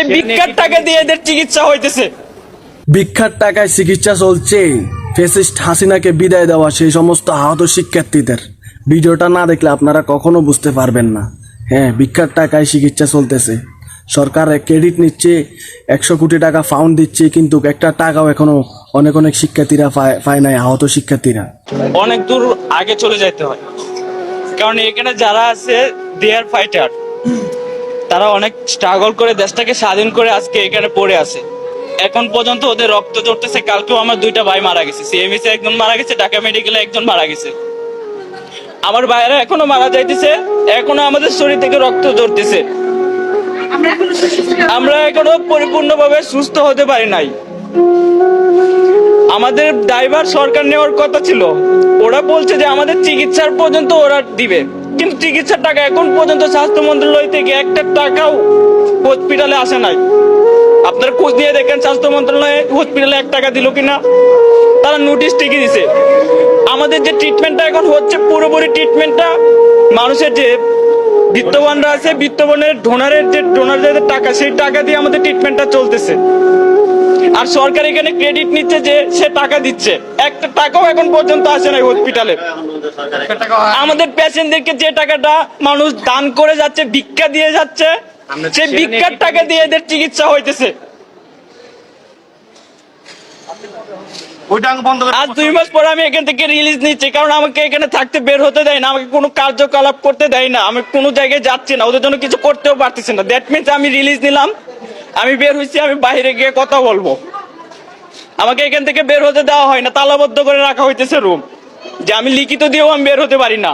সেই ভিক্ষার টাকা দিয়ে এদের চিকিৎসা হইতেছে। ভিক্ষার টাকায় চিকিৎসা চলছে। ফেসিস্ট হাসিনাকে বিদায় দেওয়া সেই সমস্ত আহত শিক্ষার্থীদের। ভিডিওটা না দেখলে আপনারা কখনো বুঝতে পারবেন না। হ্যাঁ ভিক্ষার টাকায় চিকিৎসা চলতেছে। সরকার ক্রেডিট নিচ্ছে একশো কোটি টাকা ফাউন্ড দিচ্ছে কিন্তু একটা টাকাও এখনও অনেক অনেক শিক্ষার্থীরা পায় পায় নাই আহত শিক্ষার্থীরা। অনেক দূর আগে চলে যাইতে হয়। কারণ এখানে যারা আছে দেয়ার ফাইটার তারা অনেক স্ট্রাগল করে, দেশটাকে স্বাধীন করে আজকে এখানে পড়ে আছে। এখন পর্যন্ত ওদের রক্ত ঝরতেছে কালকেও আমার দুইটা ভাই মারা গেছে। সিএমএসে একজন মারা গেছে, ঢাকা মেডিকেলে একজন মারা গেছে। আমার ভাইয়েরা এখনও মারা যাইতেছে, এখনও আমাদের শরীর থেকে রক্ত ঝরতেছে আমরা এখনও পরিপূর্ণভাবে সুস্থ হতে পারি নাই। আমাদের ড্রাইভার সরকার নেওয়ার কথা ছিল। ওরা বলছে যে আমাদের চিকিৎসার পর্যন্ত ওরা দিবে। কিন্তু চিকিৎসার টাকা এখন পর্যন্ত স্বাস্থ্য মন্ত্রণালয় থেকে একটা টাকাও হসপিটালে আসে নাই। আপনারা খোঁজ দিয়ে দেখেন, স্বাস্থ্য মন্ত্রণালয়ে হসপিটালে এক টাকা দিল কিনা। তারা নোটিশ ঠিকই দিছে। আমাদের যে ট্রিটমেন্টটা এখন হচ্ছে, পুরোপুরি ট্রিটমেন্টটা মানুষের যে বিত্তবানরা আছে, বিত্তবানের ডোনারের যে ডোনারদের টাকা, সেই টাকা দিয়ে আমাদের ট্রিটমেন্টটা চলতেছে। আর সরকার এখানে ক্রেডিট নিচ্ছে যে সে টাকা দিচ্ছে। একটা টাকাও এখন পর্যন্ত আসে নাই হসপিটালে আমাদের পেশেন্টদেরকে যে টাকাটা মানুষ দান করে যাচ্ছে ভিক্ষা দিয়ে যাচ্ছে সেই ভিক্ষার টাকা দিয়ে এদের চিকিৎসা হইতেছে। ওইটা আগে বন্ধ করে আজ দুই মাস পরে আমি এখান থেকে রিলিজ নিচ্ছি কারণ আমাকে এখানে থাকতে বের হতে দেয় না আমাকে কোনো কার্যকলাপ করতে দেয় না আমি কোনো জায়গায় যাচ্ছি না ওদের জন্য কিছু করতেও পারতেছি না। দ্যাট মিনস আমি রিলিজ নিলাম আমি বের হয়েছি আমি বাইরে গিয়ে কথা বলব। আমাকে এখান থেকে বের হতে দেওয়া হয় না তালাবদ্ধ করে রাখা হইতেছে রুম যে আমি লিখিত দিয়েও আমি বের হতে পারি না।